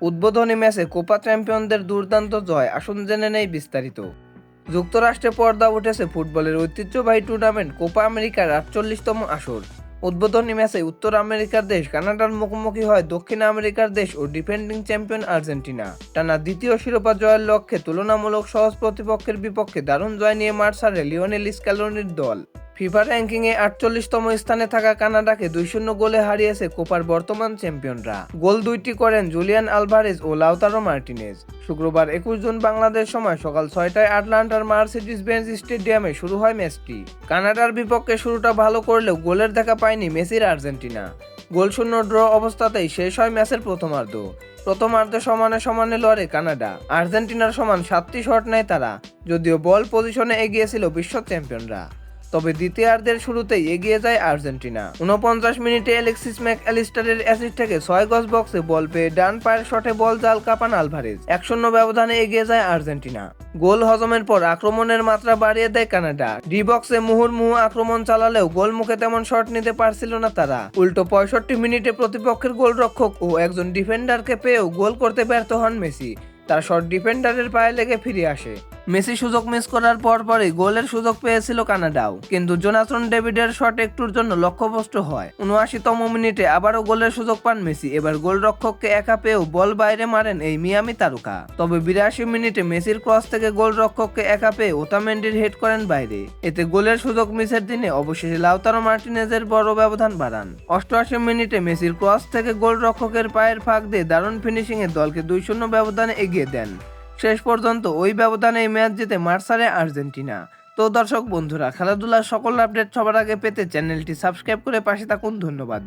উদ্বোধনী ম্যাচে কোপা চ্যাম্পিয়নদের দুর্দান্ত জয় আসুন জেনে নেই বিস্তারিত। যুক্তরাষ্ট্রে পর্দা উঠেছে ফুটবলের ঐতিহ্যবাহী টুর্নামেন্ট কোপা আমেরিকার আটচল্লিশতম আসর। উদ্বোধনী ম্যাচে উত্তর আমেরিকার দেশ কানাডার মুখোমুখি হয় দক্ষিণ আমেরিকার দেশ ও ডিফেন্ডিং চ্যাম্পিয়ন আর্জেন্টিনা। টানা দ্বিতীয় শিরোপা জয়ের লক্ষ্যে তুলনামূলক সহজ প্রতিপক্ষের বিপক্ষে দারুণ জয় নিয়ে মাঠ ছাড়ে লিওনেল স্ক্যালোনির দল। ফিফা র্যাঙ্কিংয়ে আটচল্লিশতম স্থানে থাকা কানাডাকে দুই শূন্য গোলে হারিয়েছে কোপার বর্তমান চ্যাম্পিয়নরা। গোল দুইটি করেন জুলিয়ান আলভারেজ ও লাউতারো মার্টিনেজ। শুক্রবার একুশ জুন বাংলাদেশ সময় সকাল ছয়টায় আটলান্টার মার্সিডিস বেঞ্চ স্টেডিয়ামে শুরু হয় ম্যাচটি। কানাডার বিপক্ষে শুরুটা ভালো করলেও গোলের দেখা পায়নি মেসির আর্জেন্টিনা। গোলশূন্য ড্র অবস্থাতেই শেষ হয় ম্যাচের প্রথমার্ধ। প্রথমার্ধে সমানে সমানে লড়ে কানাডা। আর্জেন্টিনার সমান সাতটি শট নেয় তারা, যদিও বল পজিশনে এগিয়েছিল বিশ্ব চ্যাম্পিয়নরা। তবে দ্বিতীয়ার্ধের শুরুতেই এগিয়ে যায় আর্জেন্টিনা। উনপঞ্চাশ মিনিটে অ্যালেক্সিস ম্যাক অ্যালিস্টারের অ্যাসিড থেকে ছয় গজ বক্সে বল পেয়ে ডান পায়ের শটে বল জাল কাপান আলভারেজ। এক শূন্য ব্যবধানে এগিয়ে যায় আর্জেন্টিনা। গোল হজমের পর আক্রমণের মাত্রা বাড়িয়ে দেয় কানাডা। ডি বক্সে মুহুর্মুহু আক্রমণ চালালেও গোল মুখে তেমন শট নিতে পারছিল না তারা। উল্টো পঁয়ষট্টি মিনিটে প্রতিপক্ষের গোলরক্ষক ও একজন ডিফেন্ডারকে পেয়েও গোল করতে ব্যর্থ হন মেসি। তার শট ডিফেন্ডারের পায়ে লেগে ফিরে আসে। মেসি সুযোগ মিস করার পর পরই গোলের সুযোগ পেয়েছিল কানাডাও। কিন্তু জোনাথন ডেভিডের শট একটুর জন্য লক্ষ্যভ্রষ্ট হয়। উনআশিতম মিনিটে আবারও গোলের সুযোগ পান মেসি। এবার গোলরক্ষককে একা পেয়েও বল বাইরে মারেন এই মিয়ামি তারকা। তবে বিরাশি মিনিটে মেসির ক্রস থেকে গোলরক্ষককে একা পেয়ে ওতামেন্ডির হেড করেন বাইরে। এতে গোলের সুযোগ মিসের দিনে অবশেষে লাউতারো মার্টিনেজের বড় ব্যবধান বাড়ান। অষ্টআশি মিনিটে মেসির ক্রস থেকে গোলরক্ষকের পায়ের ফাঁক দিয়ে দারুণ ফিনিশিংয়ে দলকে দুই শূন্য ব্যবধানে এগিয়ে দেন। শেষ পর্যন্ত ওই ব্যবধানে এই ম্যাচ জিতে মার্সারে আর্জেন্টিনা। তো দর্শক বন্ধুরা, খেলাধুলার সকল আপডেট সবার আগে পেতে চ্যানেলটি সাবস্ক্রাইব করে পাশে থাকুন। ধন্যবাদ।